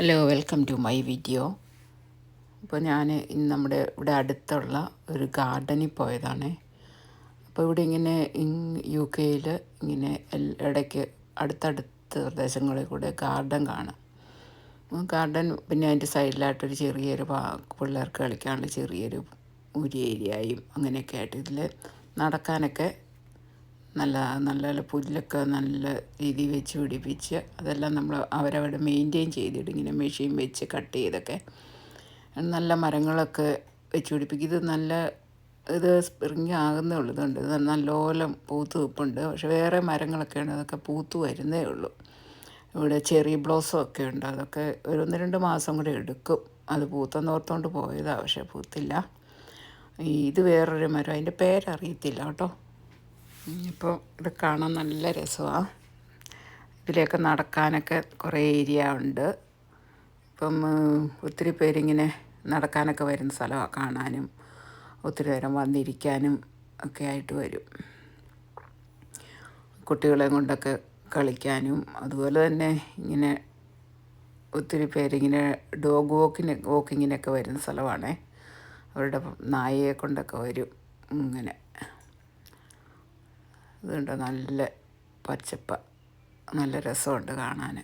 Hello welcome to my video ഇപ്പോൾ ഞാൻ ഇന്ന് നമ്മുടെ ഇവിടെ അടുത്തുള്ള ഒരു ഗാർഡനിൽ പോയതാണ്. അപ്പോൾ ഇവിടെ ഇങ്ങനെ യു കെയിൽ ഇങ്ങനെ ഇടയ്ക്ക് അടുത്തടുത്ത പ്രദേശങ്ങളിൽ കൂടെ ഗാർഡൻ കാണാം. ഗാർഡൻ പിന്നെ അതിന്റെ സൈഡിലായിട്ടൊരു ചെറിയൊരു പിള്ളേർക്ക് കളിക്കാനുള്ള ചെറിയൊരു ഒരു ഏരിയയും അങ്ങനെയൊക്കെ ആയിട്ട് ഇതിൽ നടക്കാനൊക്കെ നല്ല നല്ല പുല്ലൊക്കെ നല്ല രീതിയിൽ വെച്ച് പിടിപ്പിച്ച് അതെല്ലാം നമ്മൾ അവരവിടെ മെയിന്റെയിൻ ചെയ്തിട്ട് ഇങ്ങനെ മെഷീൻ വെച്ച് കട്ട് ചെയ്തൊക്കെ. നല്ല മരങ്ങളൊക്കെ വെച്ച് പിടിപ്പിക്കും. ഇത് നല്ല ഇത് സ്പ്രിങ് ആകുന്നേ ഉള്ളൂ. ഇതുണ്ട്. ഇത് നല്ലപോലെ പൂത്ത് നിൽപ്പുണ്ട്. പക്ഷെ വേറെ മരങ്ങളൊക്കെയാണ്. അതൊക്കെ പൂത്ത് വരുന്നേ ഉള്ളൂ. ഇവിടെ ചെറി ബ്ലോസം ഒക്കെ ഉണ്ട്. അതൊക്കെ ഒരു ഒന്ന് രണ്ട് മാസം കൂടെ എടുക്കും. അത് പൂത്തെന്നോർത്തോണ്ട് പോയതാണ് പക്ഷേ പൂത്തില്ല. ഇത് വേറൊരു മരം. അതിന്റെ പേരറിയത്തില്ല കേട്ടോ. ഇപ്പോൾ ഇത് കാണാൻ നല്ല രസമാണ് ഇതിലേക്ക് നടക്കാനൊക്കെ കുറേ ഏരിയ ഉണ്ട്. ഇപ്പം ഒത്തിരി പേരിങ്ങനെ നടക്കാനൊക്കെ വരുന്ന സ്ഥലമാണ് കാണാനും ഒത്തിരി നേരം വന്നിരിക്കാനും ഒക്കെ ആയിട്ട് വരും. കുട്ടികളെ കൊണ്ടൊക്കെ കളിക്കാനും അതുപോലെ തന്നെ ഇങ്ങനെ ഒത്തിരി പേരിങ്ങനെ ഡോഗ് വോക്കിന് വോക്കിങ്ങിനൊക്കെ വരുന്ന സ്ഥലമാണേ. അവരുടെ നായയെ കൊണ്ടൊക്കെ വരും ഇങ്ങനെ. ഇതുണ്ട്. നല്ല പച്ചപ്പ നല്ല രസമുണ്ട് കാണാൻ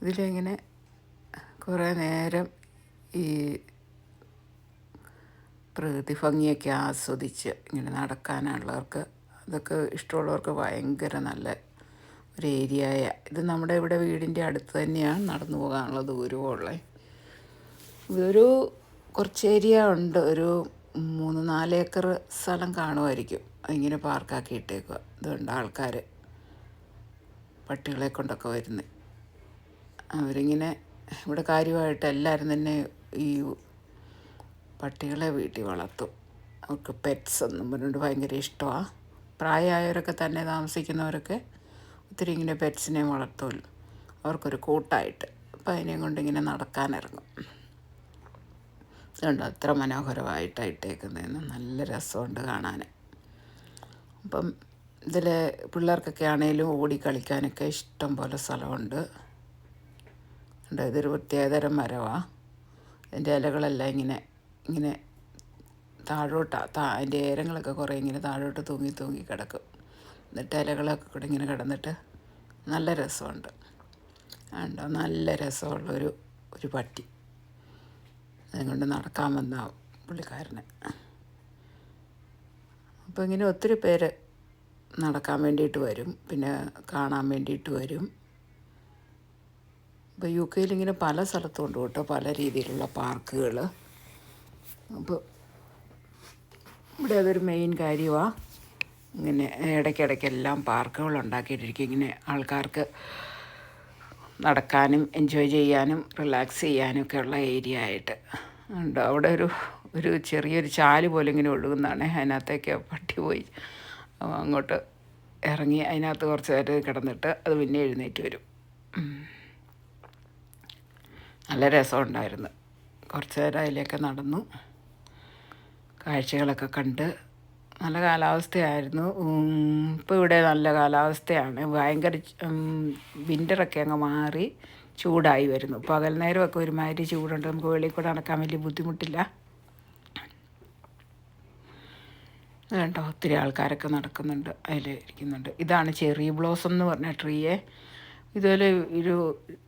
ഇതിലിങ്ങനെ കുറേ നേരം ഈ പ്രകൃതി ഭംഗിയൊക്കെ ആസ്വദിച്ച് ഇങ്ങനെ നടക്കാനുള്ളവർക്ക് അതൊക്കെ ഇഷ്ടമുള്ളവർക്ക് ഭയങ്കര നല്ല ഒരു ഏരിയയ ഇത് നമ്മുടെ ഇവിടെ വീടിന്റെ അടുത്ത് തന്നെയാണ് നടന്നു പോകാനുള്ള ദൂരമുള്ളത് ഇതൊരു കുറച്ച് ഏരിയ ഉണ്ട്. ഒരു മൂന്ന് നാല് ഏക്കർ സ്ഥലം കാണുമായിരിക്കും. ഇങ്ങനെ പാർക്കാക്കി ഇട്ടേക്കുക ഇതുണ്ട് ആൾക്കാർ പട്ടികളെ കൊണ്ടൊക്കെ വരുന്നത് അവരിങ്ങനെ ഇവിടെ കാര്യമായിട്ട് എല്ലാവരും തന്നെ ഈ പട്ടികളെ വീട്ടിൽ വളർത്തും. അവർക്ക് പെറ്റ്സ് എന്നും പറഞ്ഞുകൊണ്ട് ഭയങ്കര ഇഷ്ടമാണ് പ്രായമായവരൊക്കെ തന്നെ താമസിക്കുന്നവരൊക്കെ ഒത്തിരി ഇങ്ങനെ പെറ്റ്സിനെ വളർത്തുമല്ലോ. അവർക്കൊരു കൂട്ടായിട്ട്. അപ്പം അതിനെയും കൊണ്ട് ഇങ്ങനെ നടക്കാനിറങ്ങും. ഇതുണ്ട് അത്ര മനോഹരമായിട്ടാണ് ഇട്ടേക്കുന്നതെന്ന് നല്ല രസമുണ്ട് കാണാൻ അപ്പം ഇതിൽ പിള്ളേർക്കൊക്കെ ആണേലും ഓടി കളിക്കാനൊക്കെ ഇഷ്ടം പോലെ സ്ഥലമുണ്ട്. ഇതൊരു പ്രത്യേകതരം മരമാണ് അതിന്റെ ഇലകളെല്ലാം ഇങ്ങനെ ഇങ്ങനെ താഴോട്ടാണ് താ അതിന്റെ ഏരങ്ങളൊക്കെ കുറേ ഇങ്ങനെ താഴോട്ട് തൂങ്ങി തൂങ്ങി കിടക്കും. എന്നിട്ട് ഇലകളൊക്കെ കൂടെ ഇങ്ങനെ കിടന്നിട്ട് നല്ല രസമുണ്ട്. ഉണ്ടോ നല്ല രസമുള്ളൊരു ഒരു പട്ടി. അതുകൊണ്ട് നടക്കാൻ വന്ന പുള്ളിക്കാരന്. അപ്പോൾ ഇങ്ങനെ ഒത്തിരി പേര് നടക്കാൻ വേണ്ടിയിട്ട് വരും. പിന്നെ കാണാൻ വേണ്ടിയിട്ട് വരും. ഇപ്പോൾ യു കെയിൽ ഇങ്ങനെ പല സ്ഥലത്തുണ്ട് കേട്ടോ പല രീതിയിലുള്ള പാർക്കുകൾ അപ്പോൾ ഇവിടെ അതൊരു മെയിൻ കാര്യമാണ് ഇങ്ങനെ ഇടയ്ക്കിടയ്ക്കെല്ലാം പാർക്കുകൾ ഉണ്ടാക്കിയിട്ടിരിക്കും. ഇങ്ങനെ ആൾക്കാർക്ക് നടക്കാനും എൻജോയ് ചെയ്യാനും റിലാക്സ് ചെയ്യാനും ഒക്കെ ഉള്ള ഏരിയ ആയിട്ട്. ഉണ്ട്? അവിടെ ഒരു ഒരു ചെറിയൊരു ചാൽ പോലെ ഇങ്ങനെ ഒഴുകുന്നതാണ്. അതിനകത്തേക്ക് പട്ടി പോയി. അങ്ങോട്ട് ഇറങ്ങി അതിനകത്ത് കുറച്ച് നേരം കിടന്നിട്ട് അത് പിന്നെ എഴുന്നേറ്റ് വരും. നല്ല രസമുണ്ടായിരുന്നു കുറച്ച് നേരം അതിലേക്ക് നടന്നു. കാഴ്ചകളൊക്കെ കണ്ട് നല്ല കാലാവസ്ഥയായിരുന്നു. ഇപ്പോൾ ഇവിടെ നല്ല കാലാവസ്ഥയാണ്. ഭയങ്കര വിന്ററൊക്കെ അങ്ങ് മാറി ചൂടായി വരുന്നു. പകൽ നേരമൊക്കെ ഒരുമാതിരി ചൂടുണ്ട്. നമുക്ക് വെളിയിൽ കൂടെ നടക്കാൻ വലിയ ബുദ്ധിമുട്ടില്ല. കേട്ടോ ഒത്തിരി ആൾക്കാരൊക്കെ നടക്കുന്നുണ്ട്. അതിൽ ഇരിക്കുന്നുണ്ട്. ഇതാണ് ചെറി ബ്ലോസം എന്ന് പറഞ്ഞ ട്രീയെ ഇതുപോലെ ഒരു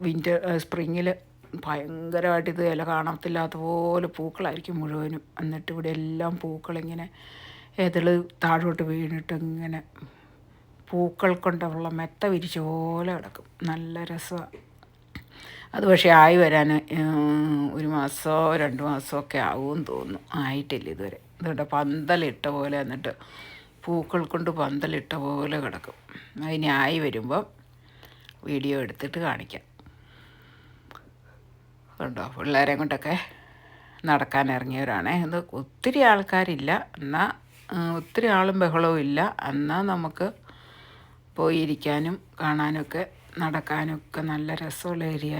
വിന്റർ സ്പ്രിങ്ങിൽ ഭയങ്കരമായിട്ട് ഇത് ഇല കാണത്തില്ലാത്ത പോലെ പൂക്കളായിരിക്കും മുഴുവനും. എന്നിട്ട് ഇവിടെ എല്ലാം പൂക്കളിങ്ങനെ ഏതൾ താഴോട്ട് വീണിട്ട് ഇങ്ങനെ പൂക്കൾ കൊണ്ടുള്ള മെത്ത വിരിച്ച പോലെ കിടക്കും. നല്ല രസമാണ് അത് പക്ഷേ ആയി വരാൻ ഒരു മാസമോ രണ്ട് മാസമോ ഒക്കെ ആവുമെന്ന് തോന്നുന്നു. ആയിട്ടില്ല ഇതുവരെ. ഇതുകൊണ്ട് പന്തലിട്ട പോലെ എന്നിട്ട് പൂക്കൾ കൊണ്ട് പന്തലിട്ട പോലെ കിടക്കും. അതിന് ആയി വരുമ്പോൾ വീഡിയോ എടുത്തിട്ട് കാണിക്കാം. കണ്ടോ? പിള്ളേരെ കൊണ്ടൊക്കെ നടക്കാൻ ഇറങ്ങിയവരാണ്. ഇത് ഒത്തിരി ആൾക്കാരില്ല. എന്നാൽ ഒത്തിരി ആളും ബഹളവും ഇല്ല. എന്നാൽ നമുക്ക് പോയിരിക്കാനും കാണാനൊക്കെ നടക്കാനൊക്കെ നല്ല രസമുള്ള ഏരിയ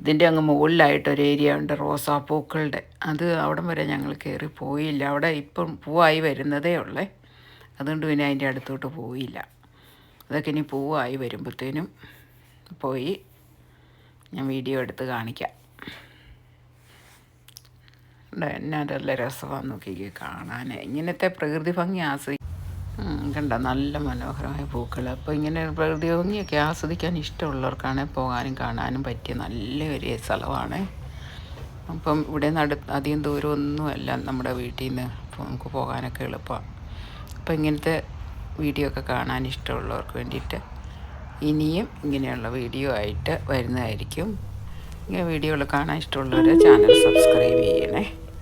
ഇതിന്റെ അങ്ങ് മുകളിലായിട്ടൊരു ഏരിയ ഉണ്ട് റോസാപ്പൂക്കളുടെ. അത് അവിടം വരെ ഞങ്ങൾ കയറി പോയില്ല. അവിടെ ഇപ്പം പൂവായി വരുന്നതേ ഉള്ളേ. അതുകൊണ്ട് പിന്നെ അതിന്റെ അടുത്തോട്ട് പോയില്ല. അതൊക്കെ ഇനി പൂവായി വരുമ്പോഴത്തേനും പോയി ഞാൻ വീഡിയോ എടുത്ത് കാണിക്കാം. എന്നാ നല്ല രസമാണ് നോക്കി കാണാൻ ഇങ്ങനത്തെ പ്രകൃതി ഭംഗി ആസ്വദി കണ്ട? നല്ല മനോഹരമായ പൂക്കൾ അപ്പോൾ ഇങ്ങനെ പ്രകൃതി ഭംഗിയൊക്കെ ആസ്വദിക്കാൻ ഇഷ്ടമുള്ളവർക്കാണ് പോകാനും കാണാനും പറ്റിയ നല്ലൊരു സ്ഥലമാണ്. അപ്പം ഇവിടെ നട അധികം ദൂരമൊന്നുമല്ല നമ്മുടെ വീട്ടിൽ നിന്ന് നമുക്ക് പോകാനൊക്കെ എളുപ്പമാണ്. അപ്പോൾ ഇങ്ങനത്തെ വീഡിയോ ഒക്കെ കാണാൻ ഇഷ്ടമുള്ളവർക്ക് വേണ്ടിയിട്ട് ഇനിയും ഇങ്ങനെയുള്ള വീഡിയോ ആയിട്ട് വരുന്നതായിരിക്കും. ഇങ്ങനെ വീഡിയോകൾ കാണാൻ ഇഷ്ടമുള്ളവർ ചാനൽ സബ്സ്ക്രൈബ് ചെയ്യണേ.